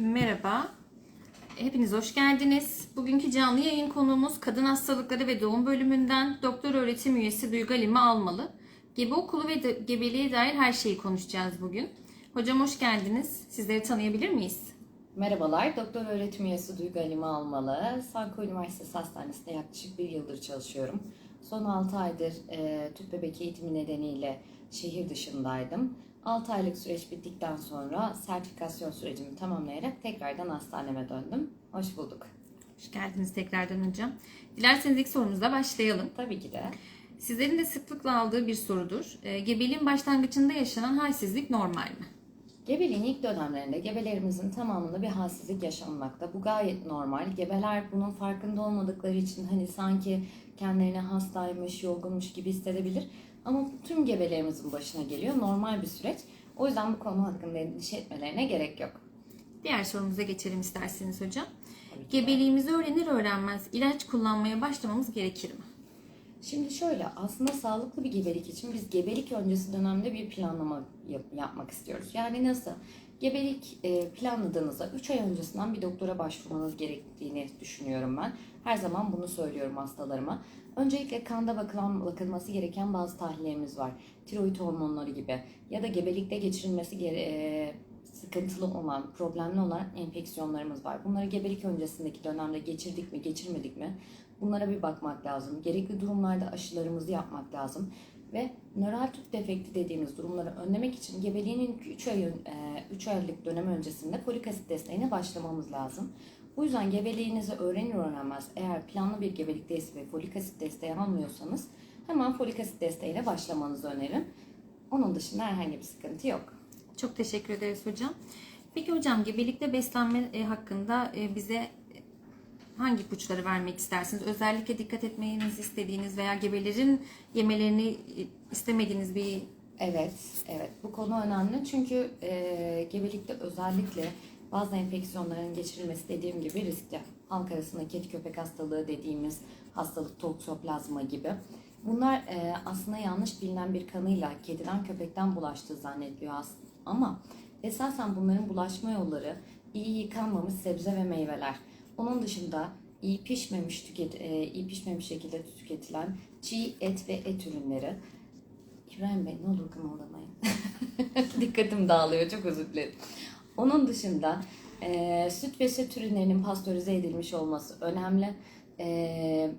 Merhaba. Hepiniz hoş geldiniz. Bugünkü canlı yayın konuğumuz kadın hastalıkları ve doğum bölümünden doktor öğretim üyesi Duygu Halime Almalı. Gebe okulu ve de- gebeliğe dair her şeyi konuşacağız bugün. Hocam hoş geldiniz. Sizleri tanıyabilir miyiz? Merhabalar, doktor öğretim üyesi Duygu Halime Almalı. Sanko Üniversitesi Hastanesi'nde yaklaşık bir yıldır çalışıyorum. Son 6 aydır e, tüp bebek eğitimi nedeniyle şehir dışındaydım. 6 aylık süreç bittikten sonra sertifikasyon sürecimi tamamlayarak tekrardan hastaneme döndüm. Hoş bulduk. Hoş geldiniz tekrardan hocam. Dilerseniz ilk sorumuzla başlayalım. Tabii ki de. Sizlerin de sıklıkla aldığı bir sorudur. E, gebeliğin başlangıcında yaşanan halsizlik normal mi? Gebeliğin ilk dönemlerinde gebelerimizin tamamında bir halsizlik yaşanmakta. Bu gayet normal. Gebeler bunun farkında olmadıkları için hani sanki kendilerini hastaymış, yorgunmuş gibi hissedebilir. Ama tüm gebelerimizin başına geliyor. Normal bir süreç. O yüzden bu konu hakkında endişe etmelerine gerek yok. Diğer sorumuza geçelim isterseniz hocam. Gebeliğimizi öğrenir öğrenmez ilaç kullanmaya başlamamız gerekir mi? Şimdi şöyle aslında sağlıklı bir gebelik için biz gebelik öncesi dönemde bir planlama yap- yapmak istiyoruz. Yani nasıl? Gebelik e, planladığınızda 3 ay öncesinden bir doktora başvurmanız gerektiğini düşünüyorum ben. Her zaman bunu söylüyorum hastalarıma. Öncelikle kanda bakılan, bakılması gereken bazı tahlillerimiz var. Tiroid hormonları gibi ya da gebelikte geçirilmesi gere- e, sıkıntılı olan, problemli olan enfeksiyonlarımız var. Bunları gebelik öncesindeki dönemde geçirdik mi, geçirmedik mi? Bunlara bir bakmak lazım. Gerekli durumlarda aşılarımızı yapmak lazım. Ve nöral tüp defekti dediğimiz durumları önlemek için gebeliğin 3 ay, 3 aylık dönem öncesinde folik asit desteğine başlamamız lazım. Bu yüzden gebeliğinizi öğrenir öğrenmez eğer planlı bir gebelikteyiz ve folik asit desteği almıyorsanız hemen folik asit desteğiyle başlamanızı öneririm. Onun dışında herhangi bir sıkıntı yok. Çok teşekkür ederiz hocam. Peki hocam gebelikte beslenme e, hakkında e, bize hangi ipuçları vermek istersiniz? Özellikle dikkat etmenizi istediğiniz veya gebelerin yemelerini e, istemediğiniz bir Evet, evet. Bu konu önemli çünkü e, gebelikte özellikle bazı enfeksiyonların geçirilmesi dediğim gibi riskli. Halk arasında kedi köpek hastalığı dediğimiz hastalık toksoplazma gibi. Bunlar e, aslında yanlış bilinen bir kanıyla kediden köpekten bulaştığı zannediliyor aslında. Ama esasen bunların bulaşma yolları iyi yıkanmamış sebze ve meyveler. Onun dışında iyi pişmemiş tüket, e, iyi pişmemiş şekilde tüketilen çiğ et ve et ürünleri. İbrahim Bey ne olur kımıldamayın. Dikkatim dağılıyor çok özür dilerim. Onun dışında e, süt ve süt ürünlerinin pastörize edilmiş olması önemli. E,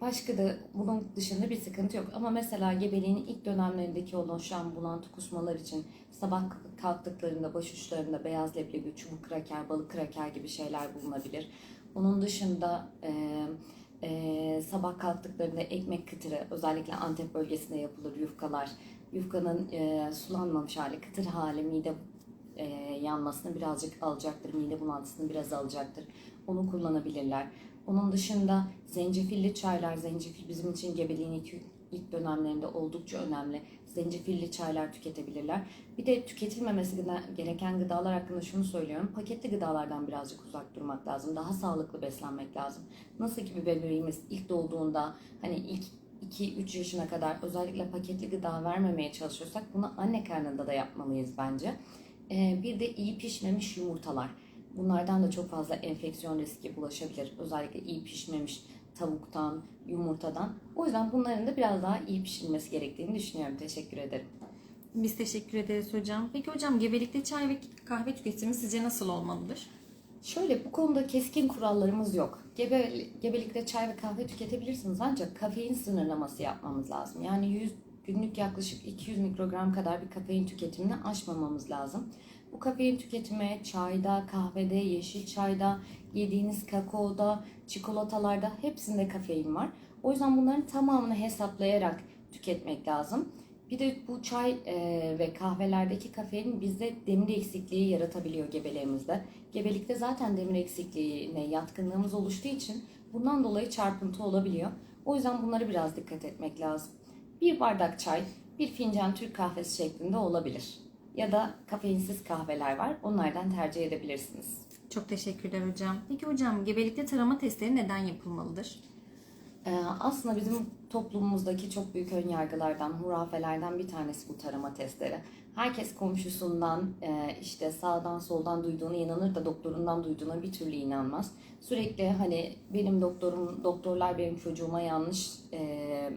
başka da bunun dışında bir sıkıntı yok. Ama mesela gebeliğin ilk dönemlerindeki oluşan bulantı kusmalar için sabah kalktıklarında baş uçlarında beyaz leblebi, çubuk kraker, balık kraker gibi şeyler bulunabilir. Onun dışında e, e, sabah kalktıklarında ekmek kıtırı özellikle Antep bölgesinde yapılır yufkalar. Yufkanın e, sulanmamış hali, kıtır hali mide e, yanmasını birazcık alacaktır. Mide bulantısını biraz alacaktır. Onu kullanabilirler. Onun dışında zencefilli çaylar, zencefil bizim için gebeliğin ilk, ilk dönemlerinde oldukça önemli. Zencefilli çaylar tüketebilirler. Bir de tüketilmemesi gereken gıdalar hakkında şunu söylüyorum. Paketli gıdalardan birazcık uzak durmak lazım. Daha sağlıklı beslenmek lazım. Nasıl ki bir bebeğimiz ilk doğduğunda hani ilk 2-3 yaşına kadar özellikle paketli gıda vermemeye çalışıyorsak bunu anne karnında da yapmalıyız bence. Ee, bir de iyi pişmemiş yumurtalar. Bunlardan da çok fazla enfeksiyon riski bulaşabilir. Özellikle iyi pişmemiş tavuktan, yumurtadan. O yüzden bunların da biraz daha iyi pişirilmesi gerektiğini düşünüyorum. Teşekkür ederim. biz teşekkür ederiz hocam. Peki hocam gebelikte çay ve kahve tüketimi sizce nasıl olmalıdır? Şöyle bu konuda keskin kurallarımız yok. Gebe, gebelikte çay ve kahve tüketebilirsiniz ancak kafein sınırlaması yapmamız lazım. Yani 100 günlük yaklaşık 200 mikrogram kadar bir kafein tüketimini aşmamamız lazım. Bu kafein tüketimi çayda, kahvede, yeşil çayda, yediğiniz kakaoda, çikolatalarda hepsinde kafein var. O yüzden bunların tamamını hesaplayarak tüketmek lazım. Bir de bu çay e, ve kahvelerdeki kafein bizde demir eksikliği yaratabiliyor gebelerimizde. Gebelikte zaten demir eksikliğine yatkınlığımız oluştuğu için bundan dolayı çarpıntı olabiliyor. O yüzden bunlara biraz dikkat etmek lazım. Bir bardak çay, bir fincan Türk kahvesi şeklinde olabilir. Ya da kafeinsiz kahveler var. Onlardan tercih edebilirsiniz. Çok teşekkürler hocam. Peki hocam gebelikte tarama testleri neden yapılmalıdır? Ee, aslında bizim toplumumuzdaki çok büyük önyargılardan, hurafelerden bir tanesi bu tarama testleri. Herkes komşusundan, e, işte sağdan soldan duyduğuna inanır da doktorundan duyduğuna bir türlü inanmaz. Sürekli hani benim doktorum, doktorlar benim çocuğuma yanlış e,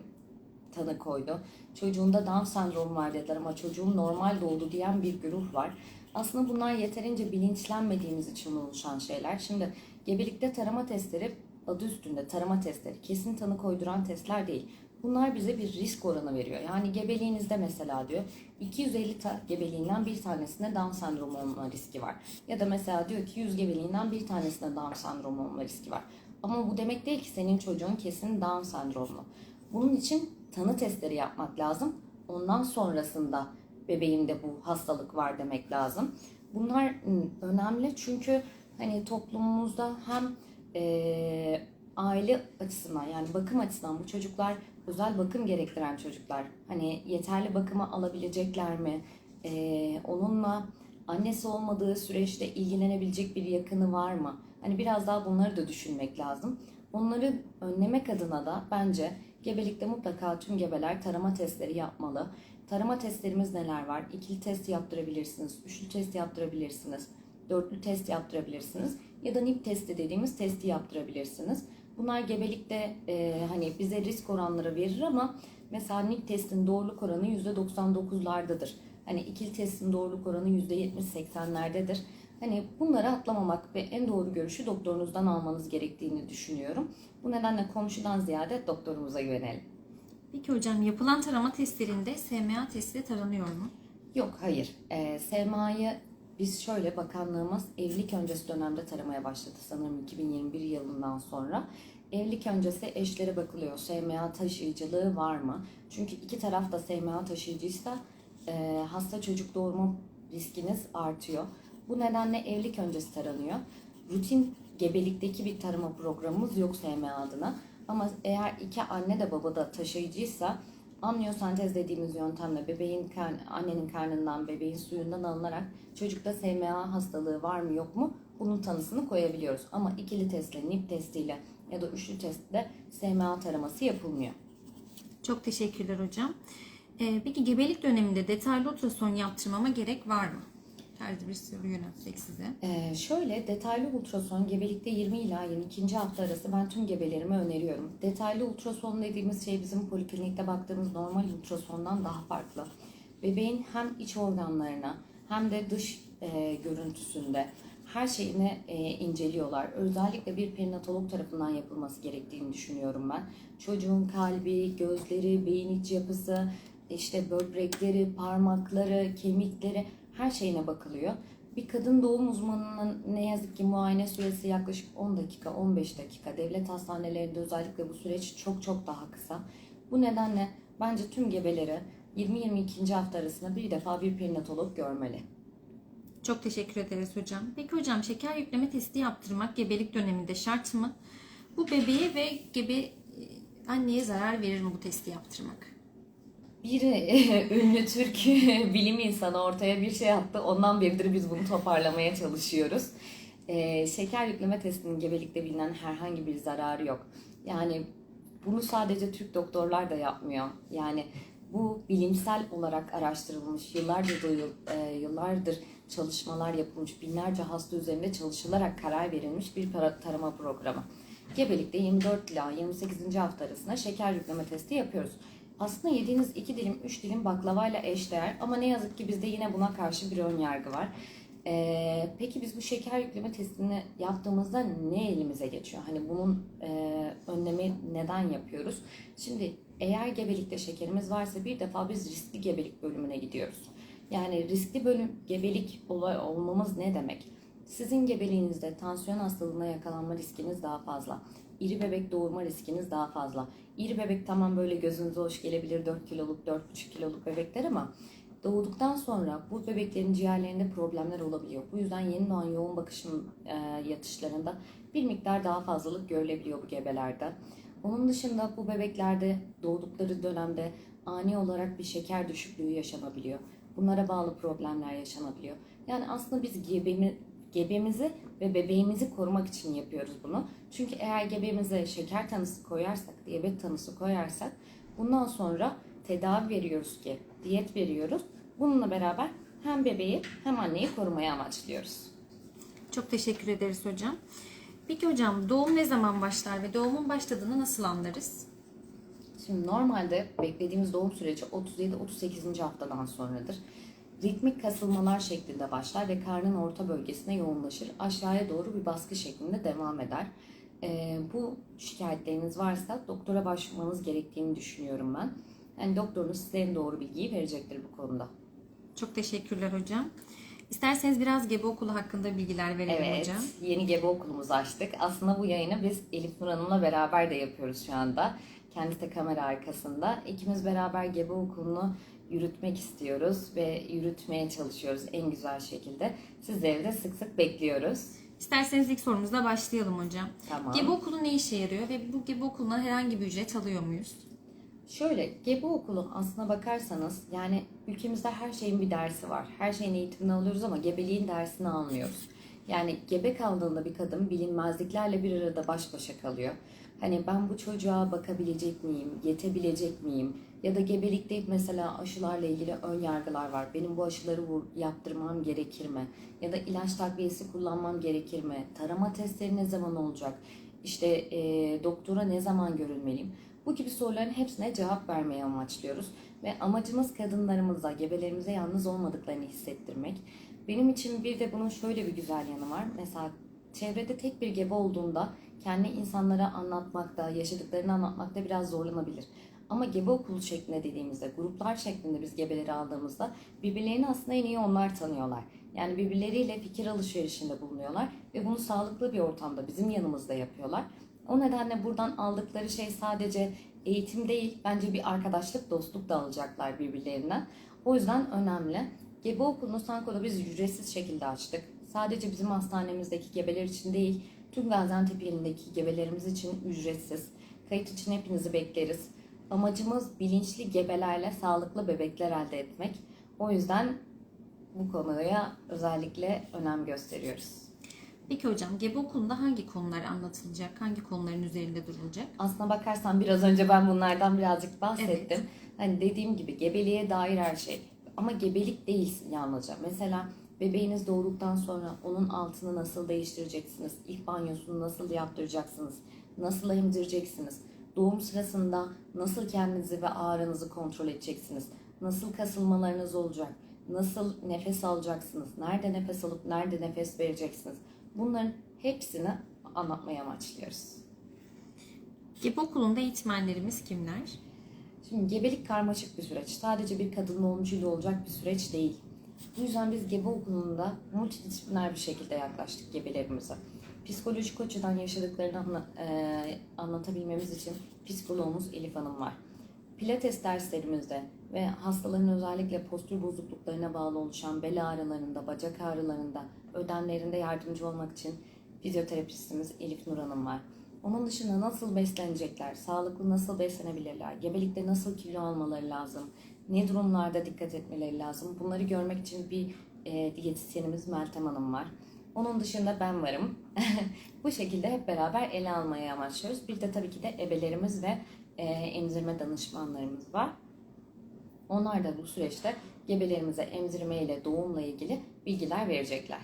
tanı koydu. Çocuğunda Down sendromu var dediler ama çocuğum normal doğdu diyen bir güruh var. Aslında bunlar yeterince bilinçlenmediğimiz için oluşan şeyler. Şimdi gebelikte tarama testleri adı üstünde tarama testleri. Kesin tanı koyduran testler değil. Bunlar bize bir risk oranı veriyor. Yani gebeliğinizde mesela diyor 250 ta- gebeliğinden bir tanesinde Down sendromu olma riski var. Ya da mesela diyor ki 100 gebeliğinden bir tanesinde Down sendromu olma riski var. Ama bu demek değil ki senin çocuğun kesin Down sendromlu. Bunun için tanı testleri yapmak lazım. Ondan sonrasında bebeğinde bu hastalık var demek lazım. Bunlar ım, önemli çünkü hani toplumumuzda hem eee, aile açısından yani bakım açısından bu çocuklar özel bakım gerektiren çocuklar. Hani yeterli bakımı alabilecekler mi? Eee, onunla annesi olmadığı süreçte ilgilenebilecek bir yakını var mı? Hani biraz daha bunları da düşünmek lazım. Onları önlemek adına da bence gebelikte mutlaka tüm gebeler tarama testleri yapmalı. Tarama testlerimiz neler var? İkili test yaptırabilirsiniz, üçlü test yaptırabilirsiniz, dörtlü test yaptırabilirsiniz ya da NIP testi dediğimiz testi yaptırabilirsiniz. Bunlar gebelikte e, hani bize risk oranları verir ama mesela NIP testin doğruluk oranı %99'lardadır. Hani ikili testin doğruluk oranı %70-80'lerdedir. Hani bunları atlamamak ve en doğru görüşü doktorunuzdan almanız gerektiğini düşünüyorum. Bu nedenle komşudan ziyade doktorumuza güvenelim. Peki hocam yapılan tarama testlerinde SMA testi taranıyor mu? Yok hayır. Ee, SMA'yı biz şöyle bakanlığımız evlilik öncesi dönemde taramaya başladı sanırım 2021 yılından sonra. Evlilik öncesi eşlere bakılıyor. SMA taşıyıcılığı var mı? Çünkü iki taraf da SMA taşıyıcıysa e, hasta çocuk doğurma riskiniz artıyor. Bu nedenle evlilik öncesi taranıyor. Rutin gebelikteki bir tarama programımız yok SMA adına. Ama eğer iki anne de baba da taşıyıcıysa amniyosentez dediğimiz yöntemle bebeğin annenin karnından bebeğin suyundan alınarak çocukta SMA hastalığı var mı yok mu bunun tanısını koyabiliyoruz. Ama ikili testle, NIP testiyle ya da üçlü testle SMA taraması yapılmıyor. Çok teşekkürler hocam. Ee, peki gebelik döneminde detaylı ultrason yaptırmama gerek var mı? Tarzı bir soru yöneltsek size. Ee, şöyle detaylı ultrason gebelikte 20 ila 22. hafta arası ben tüm gebelerime öneriyorum. Detaylı ultrason dediğimiz şey bizim poliklinikte baktığımız normal ultrasondan daha farklı. Bebeğin hem iç organlarına hem de dış e, görüntüsünde her şeyini e, inceliyorlar. Özellikle bir perinatolog tarafından yapılması gerektiğini düşünüyorum ben. Çocuğun kalbi, gözleri, beyin iç yapısı, işte böbrekleri, parmakları, kemikleri her şeyine bakılıyor. Bir kadın doğum uzmanının ne yazık ki muayene süresi yaklaşık 10 dakika, 15 dakika. Devlet hastanelerinde özellikle bu süreç çok çok daha kısa. Bu nedenle bence tüm gebeleri 20-22. hafta arasında bir defa bir perinatolog görmeli. Çok teşekkür ederiz hocam. Peki hocam şeker yükleme testi yaptırmak gebelik döneminde şart mı? Bu bebeğe ve gebe e, anneye zarar verir mi bu testi yaptırmak? Bir ünlü Türk bilim insanı ortaya bir şey attı. Ondan beridir biz bunu toparlamaya çalışıyoruz. Ee, şeker yükleme testinin gebelikte bilinen herhangi bir zararı yok. Yani bunu sadece Türk doktorlar da yapmıyor. Yani bu bilimsel olarak araştırılmış, yıllardır, e, yıllardır çalışmalar yapılmış, binlerce hasta üzerinde çalışılarak karar verilmiş bir tarama programı. Gebelikte 24 ila 28. hafta arasında şeker yükleme testi yapıyoruz. Aslında yediğiniz iki dilim, üç dilim baklavayla eşdeğer ama ne yazık ki bizde yine buna karşı bir ön yargı var. Ee, peki biz bu şeker yükleme testini yaptığımızda ne elimize geçiyor? Hani bunun e, önlemi neden yapıyoruz? Şimdi eğer gebelikte şekerimiz varsa bir defa biz riskli gebelik bölümüne gidiyoruz. Yani riskli bölüm gebelik olay olmamız ne demek? Sizin gebeliğinizde tansiyon hastalığına yakalanma riskiniz daha fazla. İri bebek doğurma riskiniz daha fazla. İri bebek tamam böyle gözünüze hoş gelebilir 4 kiloluk 4,5 kiloluk bebekler ama doğduktan sonra bu bebeklerin ciğerlerinde problemler olabiliyor. Bu yüzden yeni doğan yoğun bakışın e, yatışlarında bir miktar daha fazlalık görülebiliyor bu gebelerde. Onun dışında bu bebeklerde doğdukları dönemde ani olarak bir şeker düşüklüğü yaşanabiliyor. Bunlara bağlı problemler yaşanabiliyor. Yani aslında biz gebemi, gebemizi ve bebeğimizi korumak için yapıyoruz bunu. Çünkü eğer gebemize şeker tanısı koyarsak, diyabet tanısı koyarsak bundan sonra tedavi veriyoruz ki, diyet veriyoruz. Bununla beraber hem bebeği hem anneyi korumayı amaçlıyoruz. Çok teşekkür ederiz hocam. Peki hocam doğum ne zaman başlar ve doğumun başladığını nasıl anlarız? Şimdi normalde beklediğimiz doğum süreci 37-38. haftadan sonradır. Ritmik kasılmalar şeklinde başlar ve karnın orta bölgesine yoğunlaşır. Aşağıya doğru bir baskı şeklinde devam eder. Ee, bu şikayetleriniz varsa doktora başvurmanız gerektiğini düşünüyorum ben. Yani doktorunuz size en doğru bilgiyi verecektir bu konuda. Çok teşekkürler hocam. İsterseniz biraz gebe okulu hakkında bilgiler verelim Evet, hocam. yeni gebe okulumuzu açtık. Aslında bu yayını biz Elif Nur Hanım'la beraber de yapıyoruz şu anda. Kendisi de kamera arkasında. İkimiz beraber gebe okulunu yürütmek istiyoruz ve yürütmeye çalışıyoruz en güzel şekilde. Sizleri de sık sık bekliyoruz. İsterseniz ilk sorumuzla başlayalım hocam. Tamam. Gebe okulu ne işe yarıyor ve bu gebe okulundan herhangi bir ücret alıyor muyuz? Şöyle, gebe okulu aslına bakarsanız yani ülkemizde her şeyin bir dersi var. Her şeyin eğitimini alıyoruz ama gebeliğin dersini almıyoruz. Yani gebe kaldığında bir kadın bilinmezliklerle bir arada baş başa kalıyor. Hani ben bu çocuğa bakabilecek miyim, yetebilecek miyim? Ya da gebelikte mesela aşılarla ilgili ön yargılar var. Benim bu aşıları yaptırmam gerekir mi? Ya da ilaç takviyesi kullanmam gerekir mi? Tarama testleri ne zaman olacak? İşte e, doktora ne zaman görülmeliyim? Bu gibi soruların hepsine cevap vermeye amaçlıyoruz. Ve amacımız kadınlarımıza, gebelerimize yalnız olmadıklarını hissettirmek. Benim için bir de bunun şöyle bir güzel yanı var. Mesela çevrede tek bir gebe olduğunda kendi insanlara anlatmakta, yaşadıklarını anlatmakta biraz zorlanabilir. Ama gebe okulu şeklinde dediğimizde, gruplar şeklinde biz gebeleri aldığımızda birbirlerini aslında en iyi onlar tanıyorlar. Yani birbirleriyle fikir alışverişinde bulunuyorlar ve bunu sağlıklı bir ortamda bizim yanımızda yapıyorlar. O nedenle buradan aldıkları şey sadece eğitim değil, bence bir arkadaşlık, dostluk da alacaklar birbirlerinden. O yüzden önemli. Gebe okulunu Sanko'da biz ücretsiz şekilde açtık. Sadece bizim hastanemizdeki gebeler için değil, tüm Gaziantep ilindeki gebelerimiz için ücretsiz. Kayıt için hepinizi bekleriz. Amacımız bilinçli gebelerle sağlıklı bebekler elde etmek. O yüzden bu konuya özellikle önem gösteriyoruz. Peki hocam gebe okulunda hangi konular anlatılacak? Hangi konuların üzerinde durulacak? Aslına bakarsan biraz önce ben bunlardan birazcık bahsettim. Evet. Hani dediğim gibi gebeliğe dair her şey. Ama gebelik değil yalnızca. Mesela bebeğiniz doğduktan sonra onun altını nasıl değiştireceksiniz? İlk banyosunu nasıl yaptıracaksınız? Nasıl emzireceksiniz? Doğum sırasında nasıl kendinizi ve ağrınızı kontrol edeceksiniz? Nasıl kasılmalarınız olacak? Nasıl nefes alacaksınız? Nerede nefes alıp nerede nefes vereceksiniz? Bunların hepsini anlatmaya amaçlıyoruz. Gebe okulunda eğitmenlerimiz kimler? Şimdi gebelik karmaşık bir süreç. Sadece bir kadın doğumcuyla olacak bir süreç değil. Bu yüzden biz gebe okulunda multidisipliner bir şekilde yaklaştık gebelerimize. Psikolojik açıdan yaşadıklarını anla- e, anlatabilmemiz için psikoloğumuz Elif Hanım var. Pilates derslerimizde ve hastaların özellikle postür bozukluklarına bağlı oluşan bel ağrılarında, bacak ağrılarında, ödemlerinde yardımcı olmak için fizyoterapistimiz Elif Nur Hanım var. Onun dışında nasıl beslenecekler, sağlıklı nasıl beslenebilirler, gebelikte nasıl kilo almaları lazım, ne durumlarda dikkat etmeleri lazım. Bunları görmek için bir e, diyetisyenimiz Meltem Hanım var. Onun dışında ben varım. Bu şekilde hep beraber ele almaya amaçlıyoruz. Bir de tabii ki de ebelerimiz ve e, emzirme danışmanlarımız var. Onlar da bu süreçte gebelerimize emzirme ile doğumla ilgili bilgiler verecekler.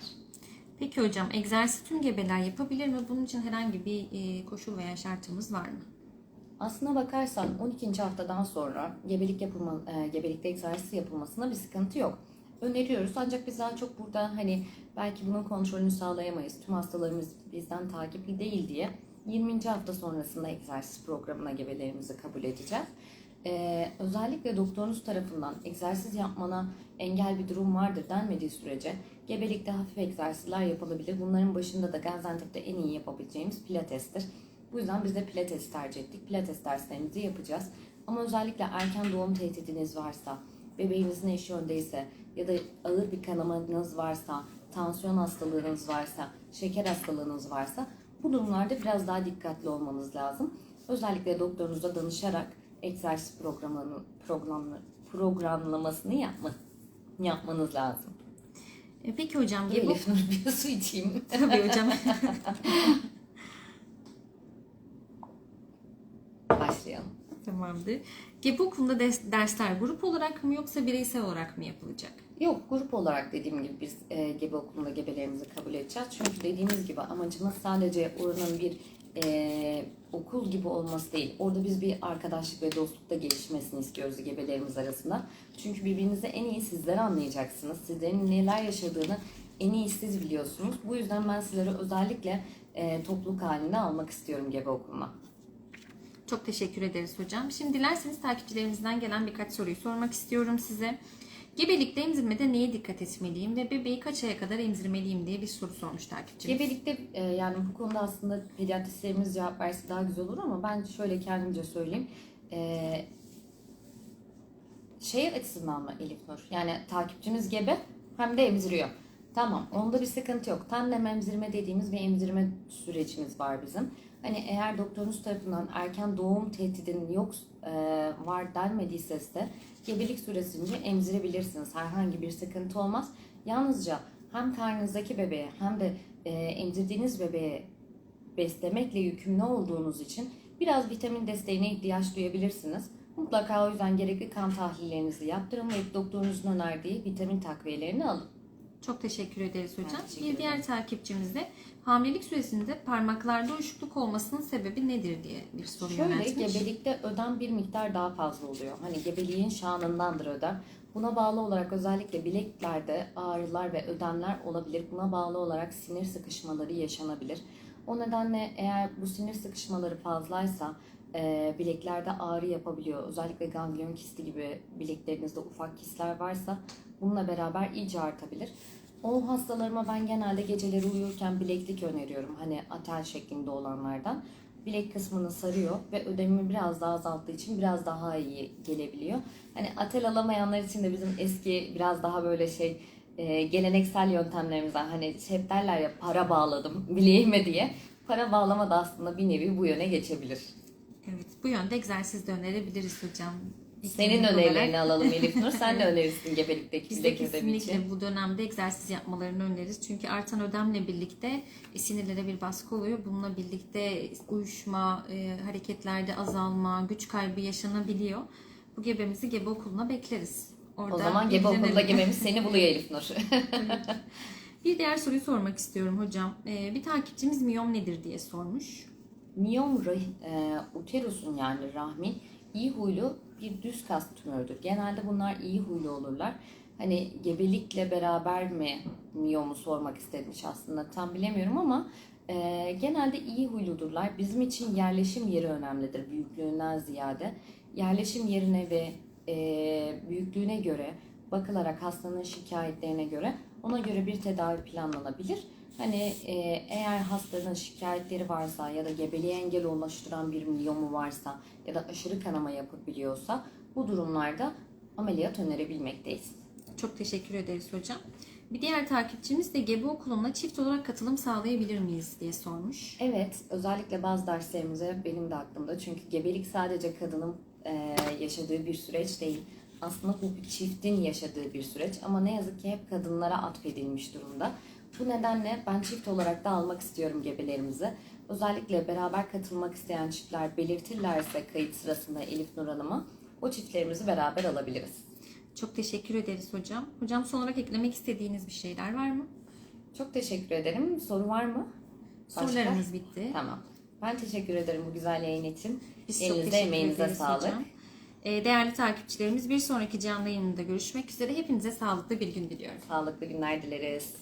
Peki hocam egzersiz tüm gebeler yapabilir mi? Bunun için herhangi bir e, koşul veya şartımız var mı? Aslına bakarsan 12. haftadan sonra gebelik yapılma, e, gebelikte egzersiz yapılmasına bir sıkıntı yok. Öneriyoruz ancak biz daha çok burada hani belki bunun kontrolünü sağlayamayız. Tüm hastalarımız bizden takipli değil diye 20. hafta sonrasında egzersiz programına gebelerimizi kabul edeceğiz. E, özellikle doktorunuz tarafından egzersiz yapmana engel bir durum vardır denmediği sürece gebelikte hafif egzersizler yapılabilir. Bunların başında da Gaziantep'te en iyi yapabileceğimiz pilatestir. Bu yüzden biz de pilates tercih ettik. Pilates derslerimizi yapacağız. Ama özellikle erken doğum tehdidiniz varsa, bebeğinizin eşi öndeyse ya da ağır bir kanamanız varsa, tansiyon hastalığınız varsa, şeker hastalığınız varsa bu durumlarda biraz daha dikkatli olmanız lazım. Özellikle doktorunuza danışarak egzersiz programını, programlı, programlamasını yapma, yapmanız lazım. E, peki hocam Elif Nur bir su içeyim. Tabii hocam. Başlayalım. Tamam. Tamamdır. Des- dersler grup olarak mı yoksa bireysel olarak mı yapılacak? Yok grup olarak dediğim gibi biz e, gebe okulunda gebelerimizi kabul edeceğiz. Çünkü dediğimiz gibi amacımız sadece oranın bir e, okul gibi olması değil. Orada biz bir arkadaşlık ve dostlukta gelişmesini istiyoruz gebelerimiz arasında. Çünkü birbirinizi en iyi sizler anlayacaksınız. Sizlerin neler yaşadığını en iyi siz biliyorsunuz. Bu yüzden ben sizleri özellikle e, topluluk halinde almak istiyorum gebe okuluna. Çok teşekkür ederiz hocam. Şimdi dilerseniz takipçilerimizden gelen birkaç soruyu sormak istiyorum size. Gebelikte emzirmede neye dikkat etmeliyim ve bebeği kaç aya kadar emzirmeliyim diye bir soru sormuş takipçimiz. Gebelikte e, yani bu konuda aslında pediatristlerimiz cevap verse daha güzel olur ama ben şöyle kendimce söyleyeyim. E, şey açısından mı Elif Nur? Yani takipçimiz gebe hem de emziriyor. Tamam onda bir sıkıntı yok. Tandem emzirme dediğimiz bir emzirme sürecimiz var bizim. Hani eğer doktorunuz tarafından erken doğum tehdidinin yok e, var denmediyse de gebelik süresince emzirebilirsiniz. Herhangi bir sıkıntı olmaz. Yalnızca hem karnınızdaki bebeğe hem de e, emzirdiğiniz bebeğe beslemekle yükümlü olduğunuz için biraz vitamin desteğine ihtiyaç duyabilirsiniz. Mutlaka o yüzden gerekli kan tahlillerinizi yaptırın ve doktorunuzun önerdiği vitamin takviyelerini alın. Çok teşekkür ederiz hocam. Teşekkür bir diğer takipçimiz de hamilelik süresinde parmaklarda uyuşukluk olmasının sebebi nedir diye bir soru Şöyle yöneltmiş. gebelikte ödem bir miktar daha fazla oluyor. Hani gebeliğin şanındandır ödem. Buna bağlı olarak özellikle bileklerde ağrılar ve ödemler olabilir. Buna bağlı olarak sinir sıkışmaları yaşanabilir. O nedenle eğer bu sinir sıkışmaları fazlaysa e, bileklerde ağrı yapabiliyor. Özellikle ganglion kisti gibi bileklerinizde ufak kistler varsa bununla beraber iyice artabilir. O hastalarıma ben genelde geceleri uyurken bileklik öneriyorum. Hani atel şeklinde olanlardan. Bilek kısmını sarıyor ve ödemimi biraz daha azalttığı için biraz daha iyi gelebiliyor. Hani atel alamayanlar için de bizim eski biraz daha böyle şey e, geleneksel yöntemlerimizden hani hep derler ya para bağladım bileğime diye. Para bağlama da aslında bir nevi bu yöne geçebilir. Evet, bu yönde egzersiz de önerebiliriz hocam. Senin olarak önerilerini alalım Elif Nur. Sen de önerirsin gebelikteki Biz de kesinlikle bu dönemde egzersiz yapmalarını öneririz. Çünkü artan ödemle birlikte e, sinirlere bir baskı oluyor. Bununla birlikte uyuşma, e, hareketlerde azalma, güç kaybı yaşanabiliyor. Bu gebemizi gebe okuluna bekleriz. Orada O zaman gebe okulda gememiz seni buluyor Elif Nur. Bir diğer soruyu sormak istiyorum hocam. E, bir takipçimiz miyom nedir diye sormuş. Miyom e, uterusun yani rahmin iyi huylu bir düz kas tümörüdür. Genelde bunlar iyi huylu olurlar. Hani gebelikle beraber mi miyomu sormak istemiş aslında tam bilemiyorum ama e, genelde iyi huyludurlar. Bizim için yerleşim yeri önemlidir büyüklüğünden ziyade. Yerleşim yerine ve e, büyüklüğüne göre bakılarak hastanın şikayetlerine göre ona göre bir tedavi planlanabilir. Hani e, eğer hastanın şikayetleri varsa ya da gebeliğe engel oluşturan bir miyomu varsa ya da aşırı kanama yapabiliyorsa bu durumlarda ameliyat önerebilmekteyiz. Çok teşekkür ederiz hocam. Bir diğer takipçimiz de gebe okuluna çift olarak katılım sağlayabilir miyiz diye sormuş. Evet, özellikle bazı derslerimize benim de aklımda. Çünkü gebelik sadece kadının e, yaşadığı bir süreç değil. Aslında bu bir çiftin yaşadığı bir süreç ama ne yazık ki hep kadınlara atfedilmiş durumda. Bu nedenle ben çift olarak da almak istiyorum gebelerimizi. Özellikle beraber katılmak isteyen çiftler belirtirlerse kayıt sırasında Elif Nur Hanım'a o çiftlerimizi beraber alabiliriz. Çok teşekkür ederiz hocam. Hocam son olarak eklemek istediğiniz bir şeyler var mı? Çok teşekkür ederim. Soru var mı? Başka? Sorularımız bitti. Tamam. Ben teşekkür ederim bu güzel yayın için. Biz çok Elinize, teşekkür emeğinize ederiz sağlık. hocam. Ee, Değerli takipçilerimiz bir sonraki canlı yayınında görüşmek üzere. Hepinize sağlıklı bir gün diliyorum. Sağlıklı günler dileriz.